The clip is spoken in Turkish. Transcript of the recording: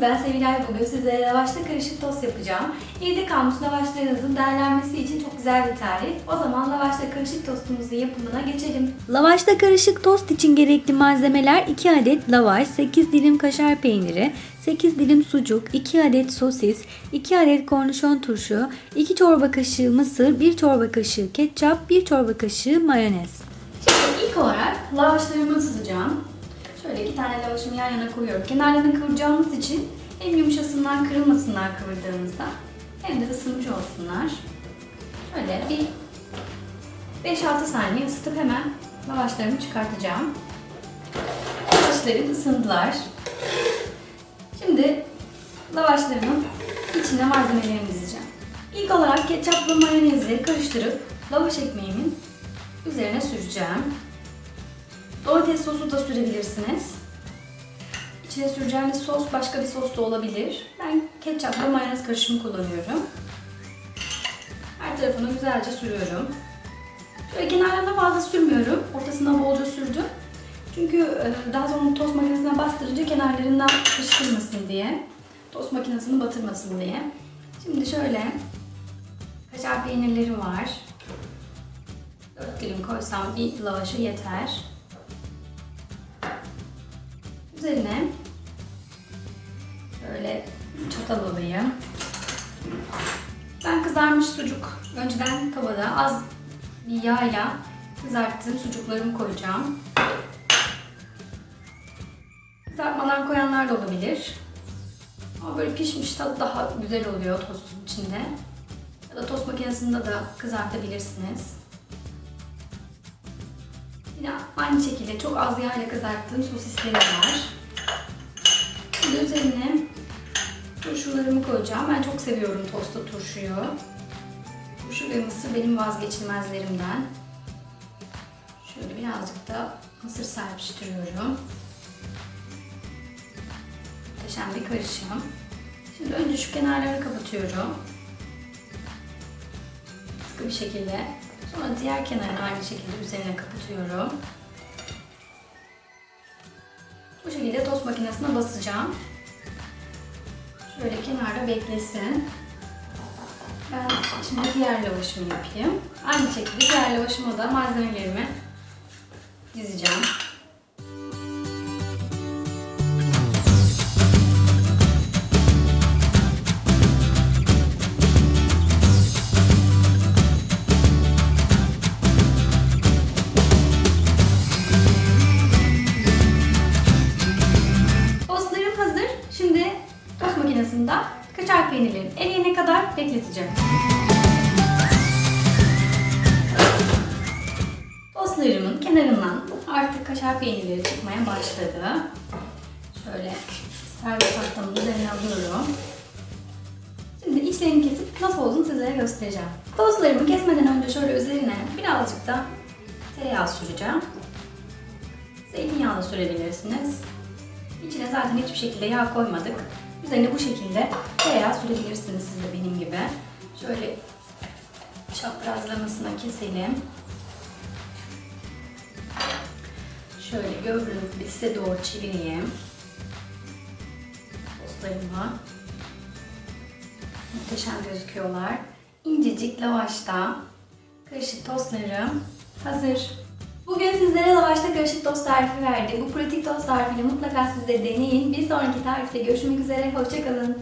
geldiniz. Ben Sevilay. Bugün sizlere lavaşta karışık tost yapacağım. Evde kalmış lavaşlarınızın değerlenmesi için çok güzel bir tarif. O zaman lavaşta karışık tostumuzun yapımına geçelim. Lavaşta karışık tost için gerekli malzemeler 2 adet lavaş, 8 dilim kaşar peyniri, 8 dilim sucuk, 2 adet sosis, 2 adet kornişon turşu, 2 çorba kaşığı mısır, 1 çorba kaşığı ketçap, 1 çorba kaşığı mayonez. Şimdi ilk olarak lavaşlarımı ısıtacağım. Şöyle iki tane lavaşımı yan yana koyuyorum. Kenarlarını kıvıracağımız için hem yumuşasınlar, kırılmasınlar kıvırdığımızda hem de ısınmış olsunlar. Şöyle bir 5-6 saniye ısıtıp hemen lavaşlarımı çıkartacağım. Lavaşlarım ısındılar. Şimdi lavaşlarımın içine malzemelerimi dizeceğim. İlk olarak ketçaplı mayonezi karıştırıp lavaş ekmeğimin üzerine süreceğim. Domates sosu da sürebilirsiniz. İçine süreceğiniz sos başka bir sos da olabilir. Ben ketçap ve mayonez karışımı kullanıyorum. Her tarafını güzelce sürüyorum. Şöyle kenarlarına fazla sürmüyorum. Ortasına bolca sürdüm. Çünkü e, daha sonra tost makinesine bastırınca kenarlarından fışkırmasın diye. Tost makinesini batırmasın diye. Şimdi şöyle kaşar peynirleri var. 4 dilim koysam bir lavaşı yeter. Üzerine böyle çatal alayım. Ben kızarmış sucuk. Önceden tavada az bir yağla kızarttığım sucuklarımı koyacağım. Kızartmadan koyanlar da olabilir. Ama böyle pişmiş tadı daha güzel oluyor tostun içinde. Ya da tost makinesinde de kızartabilirsiniz. Yine aynı şekilde çok az yağ ile kızarttığım sosislerim var. Şimdi üzerine turşularımı koyacağım. Ben çok seviyorum tosta turşuyu. Turşu ve mısır benim vazgeçilmezlerimden. Şöyle birazcık da mısır serpiştiriyorum. Muhteşem bir karışım. Şimdi önce şu kenarları kapatıyorum. Sıkı bir şekilde Sonra diğer kenarını aynı şekilde üzerine kapatıyorum. Bu şekilde tost makinesine basacağım. Şöyle kenarda beklesin. Ben şimdi diğer lavaşımı yapayım. Aynı şekilde diğer lavaşıma da malzemelerimi dizeceğim. Tost makinesinde kaşar peynirlerini eriyene kadar bekleteceğim. Tostlarımın kenarından artık kaşar peynirleri çıkmaya başladı. Şöyle servis tahtamın üzerine alıyorum. Şimdi içlerini kesip nasıl olduğunu sizlere göstereceğim. Tostlarımı kesmeden önce şöyle üzerine birazcık da tereyağı süreceğim. Zeytinyağı da sürebilirsiniz. İçine zaten hiçbir şekilde yağ koymadık. Üzerine bu şekilde tereyağı sürebilirsiniz siz de benim gibi. Şöyle çaprazlamasına keselim. Şöyle gördüğünüz gibi size doğru çevireyim. Tostlarımı. Muhteşem gözüküyorlar. İncecik lavaşta karışık tostlarım hazır. Bugün sizlere lavaşta karışık tost tarifi verdim. Bu pratik tost tarifini mutlaka siz de deneyin. Bir sonraki tarifte görüşmek üzere. Hoşçakalın.